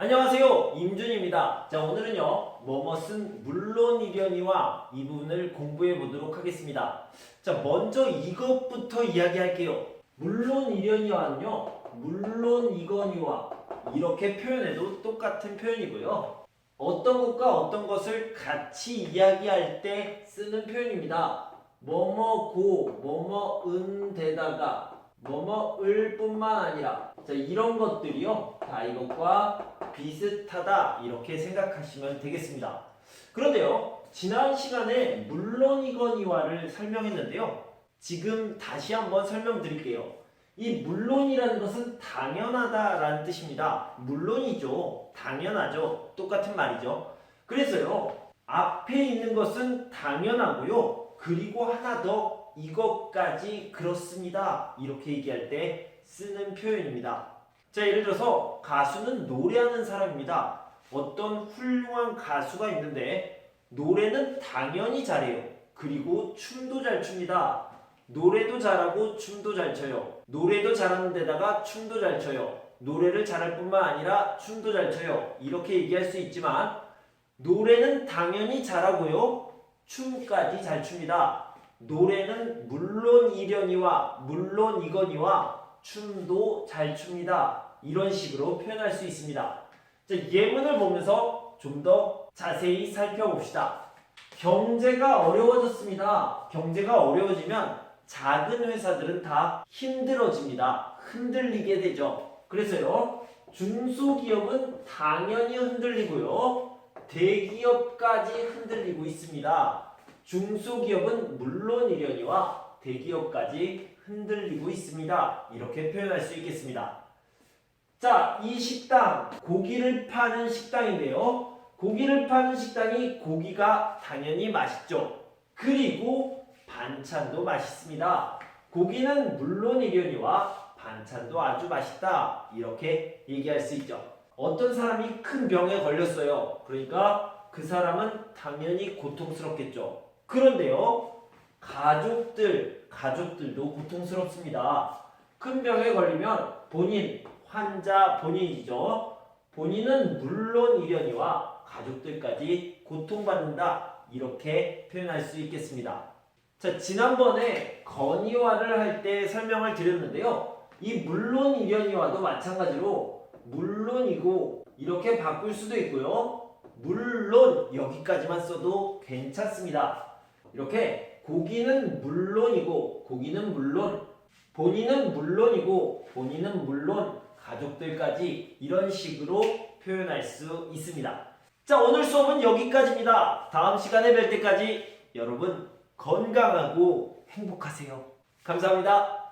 안녕하세요. 임준입니다. 자 오늘은요 뭐뭇은 물론이려니와 이 부분을 공부해 보도록 하겠습니다. 자 먼저 이것부터 이야기할게요. 물론이려니와는요 물론이거니와 이렇게 표현해도 똑같은 표현이고요. 어떤 것과 어떤 것을 같이 이야기할 때 쓰는 표현입니다. 뭐뭐고 뭐뭐은 데다가 뭐뭐을 뿐만 아니라 자 이런 것들이요. 다 이것과 비슷하다 이렇게 생각하시면 되겠습니다. 그런데요 지난 시간에 물론이거니와를 설명했는데요 지금 다시 한번 설명드릴게요. 이 물론이라는 것은 당연하다라는 뜻입니다. 물론이죠. 당연하죠. 똑같은 말이죠. 그래서요 앞에 있는 것은 당연하고요. 그리고 하나 더 이것까지 그렇습니다. 이렇게 얘기할 때 쓰는 표현입니다. 자, 예를 들어서 가수는 노래하는 사람입니다. 어떤 훌륭한 가수가 있는데 노래는 당연히 잘해요. 그리고 춤도 잘 춥니다. 노래도 잘하고 춤도 잘 춰요. 노래도 잘하는 데다가 춤도 잘 춰요. 노래를 잘할 뿐만 아니라 춤도 잘 춰요. 이렇게 얘기할 수 있지만 노래는 당연히 잘하고요. 춤까지 잘 춥니다. 노래는 물론 이려니와 물론 이거니와 춤도 잘 춥니다. 이런 식으로 표현할 수 있습니다. 자, 예문을 보면서 좀 더 자세히 살펴봅시다. 경제가 어려워졌습니다. 경제가 어려워지면 작은 회사들은 다 힘들어집니다. 흔들리게 되죠. 그래서요, 중소기업은 당연히 흔들리고요, 대기업까지 흔들리고 있습니다. 중소기업은 물론이려니와 대기업까지 흔들리고 있습니다. 이렇게 표현할 수 있겠습니다. 자, 이 식당, 고기를 파는 식당인데요. 고기를 파는 식당이 고기가 당연히 맛있죠. 그리고 반찬도 맛있습니다. 고기는 물론이려니와 반찬도 아주 맛있다. 이렇게 얘기할 수 있죠. 어떤 사람이 큰 병에 걸렸어요. 그러니까 그 사람은 당연히 고통스럽겠죠. 그런데요, 가족들, 가족들도 고통스럽습니다. 큰 병에 걸리면 본인, 환자 본인이죠. 본인은 물론 이려니와 가족들까지 고통받는다. 이렇게 표현할 수 있겠습니다. 자, 지난번에 건의화를 할 때 설명을 드렸는데요. 이 물론 이려니와도 마찬가지로 물론이고 이렇게 바꿀 수도 있고요. 물론 여기까지만 써도 괜찮습니다. 이렇게 고기는 물론이고 고기는 물론 본인은 물론이고 본인은 물론 가족들까지 이런 식으로 표현할 수 있습니다. 자 오늘 수업은 여기까지입니다. 다음 시간에 뵐 때까지 여러분 건강하고 행복하세요. 감사합니다.